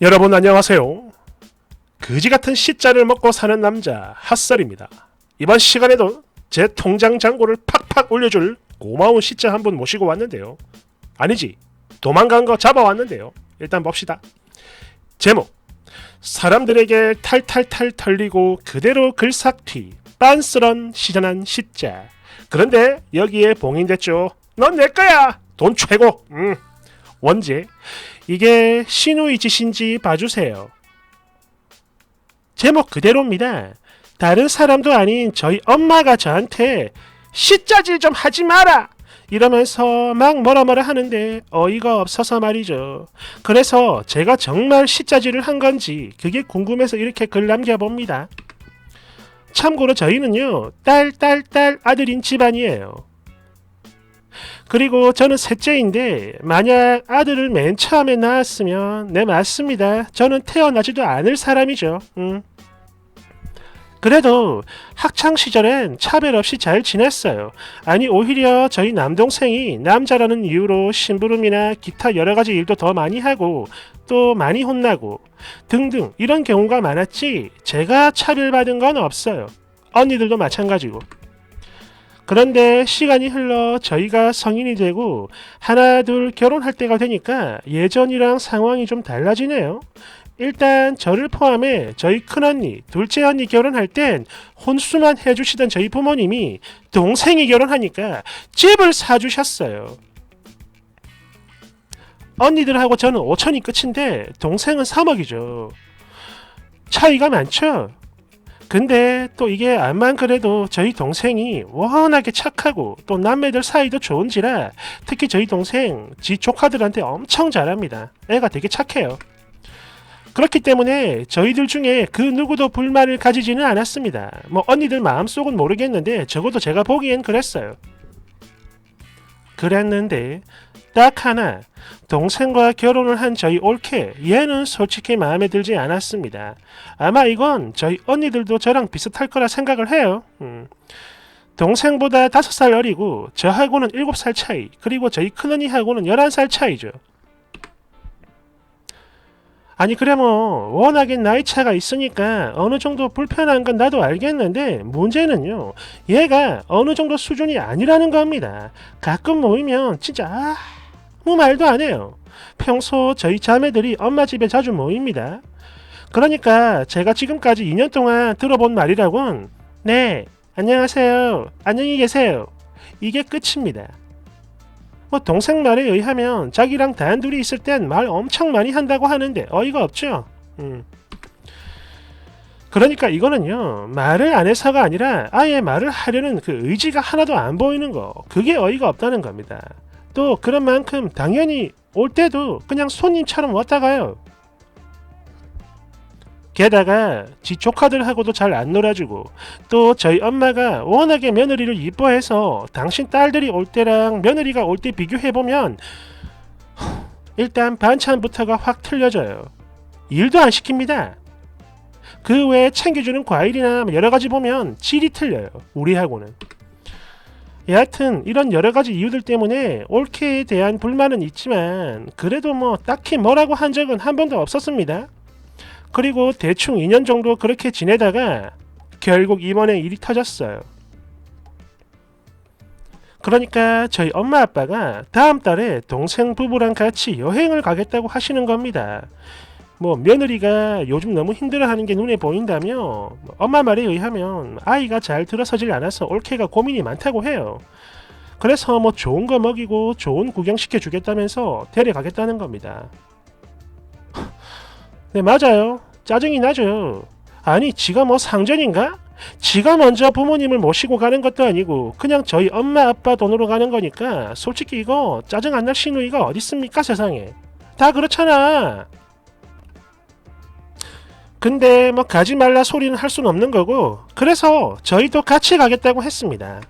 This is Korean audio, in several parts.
여러분 안녕하세요. 그지 같은 시자를 먹고 사는 남자 핫설입니다. 이번 시간에도 제 통장 잔고를 팍팍 올려줄 고마운 시자 한 분 모시고 왔는데요. 아니지 도망간 거 잡아왔는데요. 일단 봅시다. 제목 사람들에게 탈탈탈 털리고 그대로 글삭튀 빤스런 시전한 시자 그런데 여기에 봉인됐죠. 넌 내 거야. 돈 최고. 음. 원제 이게 신우이 짓인지 봐주세요. 제목 그대로입니다. 다른 사람도 아닌 저희 엄마가 저한테 시짜질 좀 하지 마라! 이러면서 막 뭐라 뭐라 하는데 어이가 없어서 말이죠. 그래서 제가 정말 시짜질을 한 건지 그게 궁금해서 이렇게 글 남겨봅니다. 참고로 저희는요, 딸, 딸, 딸 아들인 집안이에요. 그리고 저는 셋째인데 만약 아들을 맨 처음에 낳았으면 네 맞습니다. 저는 태어나지도 않을 사람이죠. 음. 그래도 학창 시절엔 차별 없이 잘 지냈어요. 아니 오히려 저희 남동생이 남자라는 이유로 심부름이나 기타 여러 가지 일도 더 많이 하고 또 많이 혼나고 등등 이런 경우가 많았지 제가 차별받은 건 없어요. 언니들도 마찬가지고. 그런데 시간이 흘러 저희가 성인이 되고 하나 둘 결혼할 때가 되니까 예전이랑 상황이 좀 달라지네요. 일단 저를 포함해 저희 큰언니, 둘째 언니 결혼할 땐 혼수만 해주시던 저희 부모님이 동생이 결혼하니까 집을 사주셨어요. 언니들하고 저는 5천이 끝인데 동생은 3억이죠. 차이가 많죠? 근데 또 이게 암만 그래도 저희 동생이 워낙에 착하고 또 남매들 사이도 좋은지라 특히 저희 동생 지 조카들한테 엄청 잘합니다. 애가 되게 착해요. 그렇기 때문에 저희들 중에 그 누구도 불만을 가지지는 않았습니다. 뭐 언니들 마음속은 모르겠는데 적어도 제가 보기엔 그랬어요. 그랬는데 딱 하나 동생과 결혼을 한 저희 올케 얘는 솔직히 마음에 들지 않았습니다. 아마 이건 저희 언니들도 저랑 비슷할 거라 생각을 해요. 음. 동생보다 5살 어리고 저하고는 7살 차이 그리고 저희 큰언니하고는 11살 차이죠. 아니 그래 뭐 워낙에 나이 차가 있으니까 어느 정도 불편한 건 나도 알겠는데 문제는요 얘가 어느 정도 수준이 아니라는 겁니다. 가끔 모이면 진짜 아무 말도 안 해요. 평소 저희 자매들이 엄마 집에 자주 모입니다. 그러니까 제가 지금까지 2년 동안 들어본 말이라곤 네 안녕하세요 안녕히 계세요. 이게 끝입니다 뭐 동생 말에 의하면 자기랑 단둘이 있을 땐 말 엄청 많이 한다고 하는데 어이가 없죠. 음. 그러니까 이거는요 말을 안 해서가 아니라 아예 말을 하려는 그 의지가 하나도 안 보이는 거 그게 어이가 없다는 겁니다. 또 그런 만큼 당연히 올 때도 그냥 손님처럼 왔다 가요. 게다가 지 조카들하고도 잘 안 놀아주고 또 저희 엄마가 워낙에 며느리를 이뻐해서 당신 딸들이 올 때랑 며느리가 올 때 비교해보면 일단 반찬부터가 확 틀려져요. 일도 안 시킵니다. 그 외에 챙겨주는 과일이나 여러 가지 보면 질이 틀려요. 우리하고는. 여하튼 이런 여러 가지 이유들 때문에 올케에 대한 불만은 있지만 그래도 뭐 딱히 뭐라고 한 적은 한 번도 없었습니다. 그리고 대충 2년 정도 그렇게 지내다가 결국 이번에 일이 터졌어요. 그러니까 저희 엄마 아빠가 다음 달에 동생 부부랑 같이 여행을 가겠다고 하시는 겁니다. 뭐 며느리가 요즘 너무 힘들어하는 게 눈에 보인다며 엄마 말에 의하면 아이가 잘 들어서질 않아서 올케가 고민이 많다고 해요. 그래서 뭐 좋은 거 먹이고 좋은 구경 시켜주겠다면서 데려가겠다는 겁니다. 네, 맞아요. 짜증이 나죠. 아니, 지가 뭐 상전인가? 지가 먼저 부모님을 모시고 가는 것도 아니고 그냥 저희 엄마 아빠 돈으로 가는 거니까 솔직히 이거 짜증 안 날 시누이가 어딨습니까 세상에 다 그렇잖아 근데 뭐 가지 말라 소리는 할 수는 없는 거고 그래서 저희도 같이 가겠다고 했습니다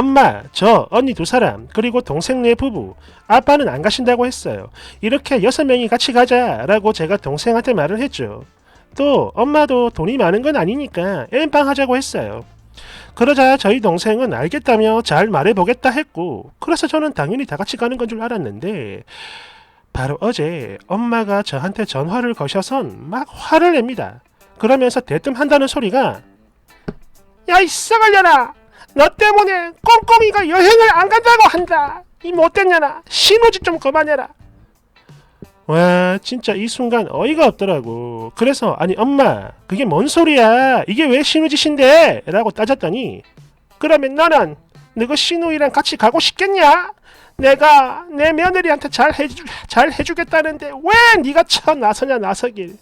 엄마, 저, 언니 두 사람, 그리고 동생 네 부부, 아빠는 안 가신다고 했어요. 이렇게 여섯 명이 같이 가자 라고 제가 동생한테 말을 했죠. 또 엄마도 돈이 많은 건 아니니까 엠빵 하자고 했어요. 그러자 저희 동생은 알겠다며 잘 말해보겠다 했고, 그래서 저는 당연히 다 같이 가는 건 줄 알았는데, 바로 어제 엄마가 저한테 전화를 거셔선 막 화를 냅니다. 그러면서 대뜸 한다는 소리가 야이 썩을려나 너 때문에 꼼꼼이가 여행을 안 간다고 한다. 이 못된 년아 신호지 좀 그만해라. 와 진짜 이 순간 어이가 없더라고. 그래서 아니 엄마 그게 뭔 소리야? 이게 왜 신우짓인데? 라고 따졌더니 그러면 너는 너그 신우이랑 같이 가고 싶겠냐? 내가 내 며느리한테 잘 해주 잘 해주겠다는데 왜 네가 쳐 나서냐 나서길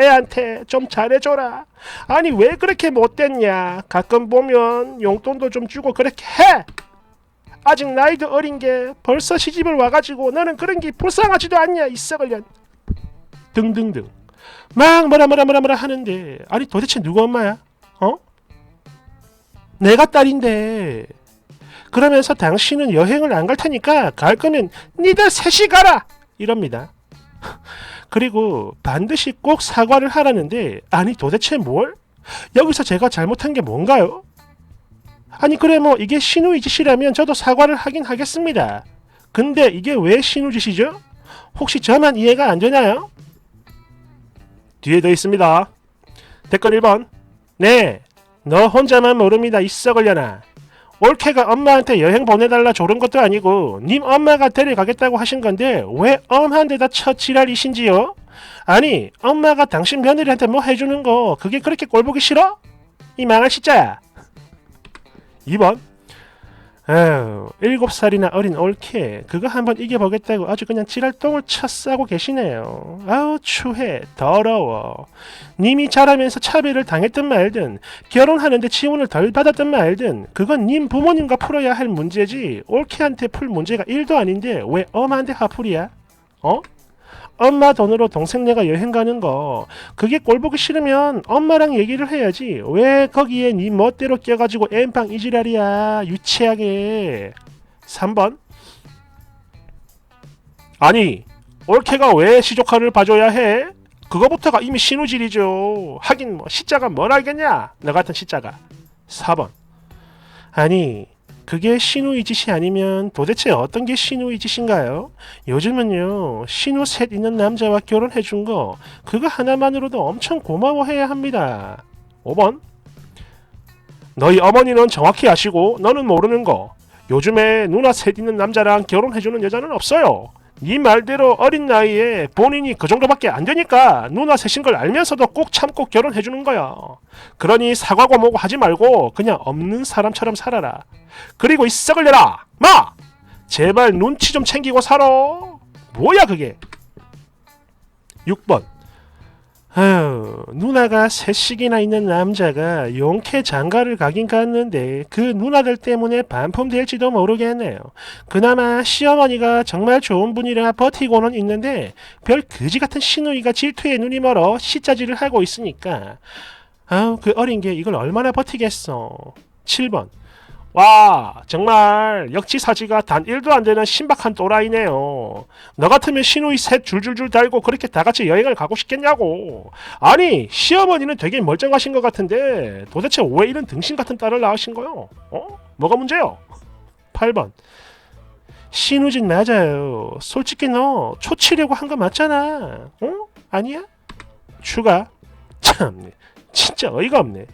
애한테 좀 잘해줘라. 아니 왜 그렇게 못됐냐? 가끔 보면 용돈도 좀 주고 그렇게 해. 아직 나이도 어린 게 벌써 시집을 와가지고 너는 그런 게 불쌍하지도 않냐? 이 썩을년. 등등등. 막 뭐라 뭐라 뭐라 뭐라 하는데. 아니 도대체 누구 엄마야? 어? 내가 딸인데. 그러면서 당신은 여행을 안 갈 테니까 갈 거면 니들 셋이 가라! 이럽니다. 그리고 반드시 꼭 사과를 하라는데 아니 도대체 뭘? 여기서 제가 잘못한 게 뭔가요? 아니 그래 뭐 이게 신우이 짓이라면 저도 사과를 하긴 하겠습니다. 근데 이게 왜 신우 짓이죠? 혹시 저만 이해가 안 되나요? 뒤에 더 있습니다. 댓글 1번 네, 너 혼자만 모릅니다. 이 썩을려나. 올케가 엄마한테 여행 보내달라 조른 것도 아니고 님 엄마가 데려가겠다고 하신 건데 왜 엄한 데다 쳐 지랄이신지요? 아니 엄마가 당신 며느리한테 뭐 해주는 거 그게 그렇게 꼴보기 싫어? 이 망할 시자야 2번 아유 일곱 살이나 어린 올케 그거 한번 이겨보겠다고 아주 그냥 지랄똥을 쳐 싸고 계시네요 아우 추해 더러워 님이 자라면서 차별을 당했든 말든 결혼하는데 지원을 덜 받았든 말든 그건 님 부모님과 풀어야 할 문제지 올케한테 풀 문제가 1도 아닌데 왜 엄한테 화풀이야? 어? 엄마 돈으로 동생네가 여행 가는 거 그게 꼴보기 싫으면 엄마랑 얘기를 해야지. 왜 거기에 니 멋대로 껴가지고 엠빵 이지랄이야 유치하게. 3번. 아니 올케가 왜 시조카를 봐줘야 해? 그거부터가 이미 신우질이죠. 하긴 뭐 시자가 뭘 알겠냐? 너 같은 시자가. 4번. 아니 그게 신우이 짓이 아니면 도대체 어떤 게 신우이 짓인가요? 요즘은요 신우 셋 있는 남자와 결혼해준 거 그거 하나만으로도 엄청 고마워해야 합니다. 5번 너희 어머니는 정확히 아시고 너는 모르는 거 요즘에 누나 셋 있는 남자랑 결혼해주는 여자는 없어요. 네 말대로 어린 나이에 본인이 그 정도밖에 안 되니까 누나 셋인 걸 알면서도 꼭 참고 결혼해 주는 거야. 그러니 사과고 뭐고 하지 말고 그냥 없는 사람처럼 살아라. 그리고 이 썩을려라! 마! 제발 눈치 좀 챙기고 살아. 뭐야 그게? 6번 아유, 누나가 셋씩이나 있는 남자가 용케 장가를 가긴 갔는데 그 누나들 때문에 반품될지도 모르겠네요. 그나마 시어머니가 정말 좋은 분이라 버티고는 있는데 별 그지 같은 시누이가 질투에 눈이 멀어 시짜지를 하고 있으니까 아우 그 어린 게 이걸 얼마나 버티겠어. 7번 와 정말 역지사지가 단 1도 안 되는 신박한 또라이네요. 너 같으면 시누이 셋 줄줄줄 달고 그렇게 다 같이 여행을 가고 싶겠냐고. 아니 시어머니는 되게 멀쩡하신 것 같은데 도대체 왜 이런 등신 같은 딸을 낳으신 거요? 어? 뭐가 문제요? 8번 신우진 맞아요. 솔직히 너 초치려고 한 거 맞잖아. 어? 아니야? 추가 참 진짜 어이가 없네.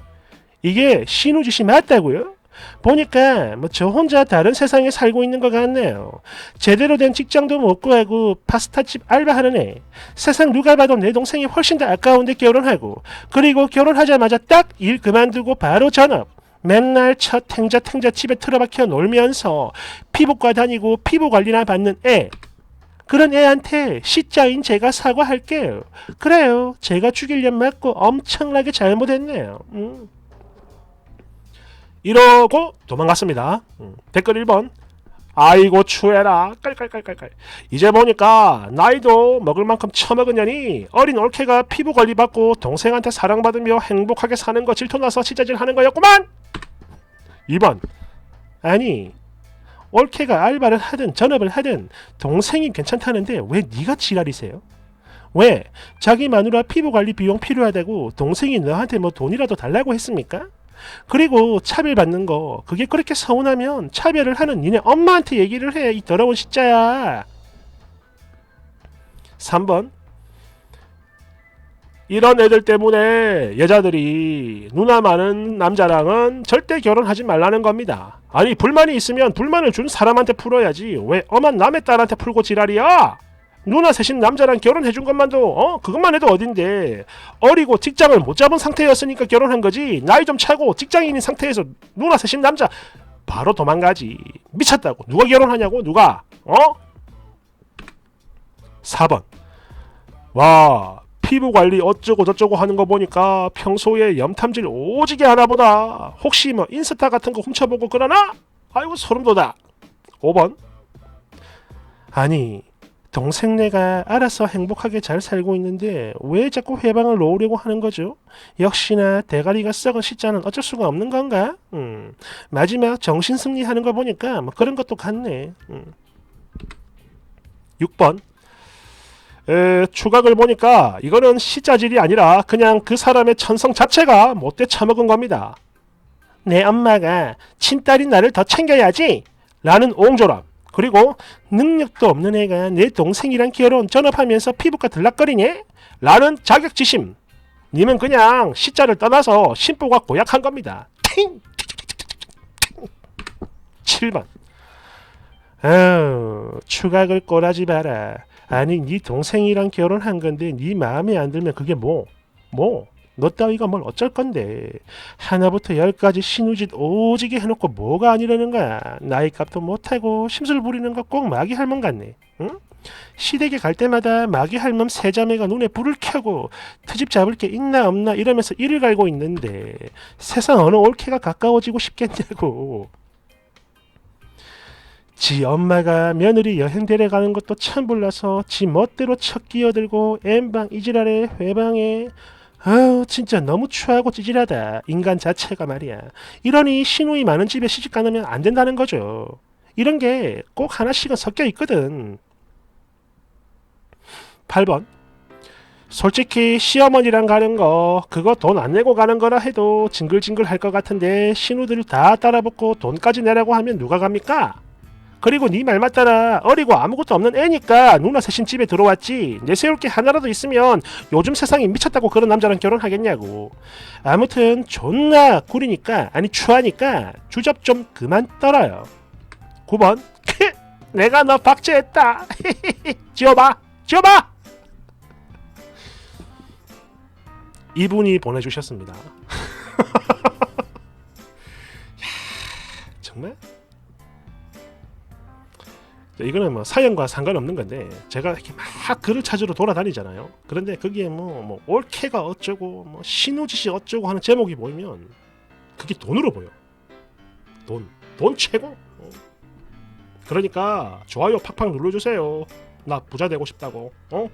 이게 신우짓이 맞다고요? 보니까 뭐 저 혼자 다른 세상에 살고 있는 것 같네요. 제대로 된 직장도 못 구하고 파스타집 알바하는 애. 세상 누가 봐도 내 동생이 훨씬 더 아까운데 결혼하고 그리고 결혼하자마자 딱 일 그만두고 바로 전업. 맨날 첫 탱자 탱자 집에 틀어박혀 놀면서 피부과 다니고 피부 관리나 받는 애. 그런 애한테 시자인 제가 사과할게요. 그래요. 제가 죽일 년 맞고 엄청나게 잘못했네요. 음. 이러고 도망갔습니다. 음, 댓글 1번. 아이고 추해라 깔깔깔깔깔 이제 보니까 나이도 먹을 만큼 년이 어린 올케가 피부 관리 받고 동생한테 사랑받으며 행복하게 사는 거 질투나서 시자질 하는 거였구만 2번 아니 올케가 알바를 하든 전업을 하든 동생이 괜찮다는데 왜 네가 지랄이세요? 왜 자기 마누라 피부 관리 비용 필요하다고 동생이 너한테 뭐 돈이라도 달라고 했습니까? 그리고 차별받는 거 그게 그렇게 서운하면 차별을 하는 니네 엄마한테 얘기를 해 이 더러운 시자야 3번 이런 애들 때문에 여자들이 누나 많은 남자랑은 절대 결혼하지 말라는 겁니다. 아니 불만이 있으면 불만을 준 사람한테 풀어야지 왜 엄한 남의 딸한테 풀고 지랄이야? 누나 셋인 남자랑 결혼해준 것만도 어? 그것만 해도 어딘데? 어리고 직장을 못 잡은 상태였으니까 결혼한 거지. 나이 좀 차고 직장인인 상태에서 누나 셋인 남자 바로 도망가지. 미쳤다고. 누가 결혼하냐고 누가? 어? 4번. 와 피부 관리 어쩌고 저쩌고 하는 거 보니까 평소에 염탐질 오지게 하나 보다. 혹시 뭐 인스타 같은 거 훔쳐보고 그러나? 아이고 소름 돋아. 5번. 아니 동생네가 알아서 행복하게 잘 살고 있는데 왜 자꾸 회방을 놓으려고 하는 거죠? 역시나 대가리가 썩은 시자는 어쩔 수가 없는 건가? 음, 마지막 정신 승리 하는 거 보니까 뭐 그런 것도 같네. 음. 6번 에, 추각을 보니까 이거는 시자질이 아니라 그냥 그 사람의 천성 자체가 못돼 처먹은 겁니다. 내 엄마가 친딸인 나를 더 챙겨야지 라는 옹졸함 그리고 능력도 없는 애가 내 동생이랑 결혼 전업하면서 피부가 들락거리네? 라는 자격지심 님은 그냥 시자를 떠나서 심보가 고약한 겁니다. 7번 아유 추각을 꼬라지 마라 아니 네 동생이랑 결혼한 건데 네 마음에 안 들면 그게 뭐? 뭐? 너 따위가 뭘 어쩔 건데? 하나부터 열까지 신우짓 오지게 해놓고 뭐가 아니라는 거야. 나이 값도 못하고 심술 부리는 거 꼭 마귀 할멈 같네. 응? 시댁에 갈 때마다 마귀 할멈 세자매가 눈에 불을 켜고 트집 잡을 게 있나 없나 이러면서 이를 갈고 있는데 세상 어느 올케가 가까워지고 싶겠냐고. 지 엄마가 며느리 여행 데려가는 것도 참 불나서 지 멋대로 척 끼어들고 엠방 이지랄에 회방에 아우 진짜 너무 추하고 찌질하다. 인간 자체가 말이야. 이러니 신우이 많은 집에 시집 가면 안 된다는 거죠. 이런 게 꼭 하나씩은 섞여 있거든. 8번. 솔직히 시어머니랑 가는 거 그거 돈 안 내고 가는 거라 해도 징글징글 할 것 같은데 신우들 다 따라붙고 돈까지 내라고 하면 누가 갑니까? 그리고 네 말 맞다라 어리고 아무것도 없는 애니까 누나 셋인 집에 들어왔지. 내세울 게 하나라도 있으면 요즘 세상이 미쳤다고 그런 남자랑 결혼하겠냐고. 아무튼 존나 구리니까 아니 추하니까 주접 좀 그만 떨어요. 9번. 내가 너 박제했다. 지워봐. 지워봐. 이분이 보내주셨습니다. 야, 정말? 자, 이거는 뭐 사연과 상관없는 건데 제가 이렇게 막 글을 찾으러 돌아다니잖아요. 그런데 거기에 뭐, 뭐 올케가 어쩌고 뭐 신우짓이 어쩌고 하는 제목이 보이면 그게 돈으로 보여. 돈, 돈 최고. 어. 그러니까 좋아요 팍팍 눌러주세요. 나 부자 되고 싶다고. 어?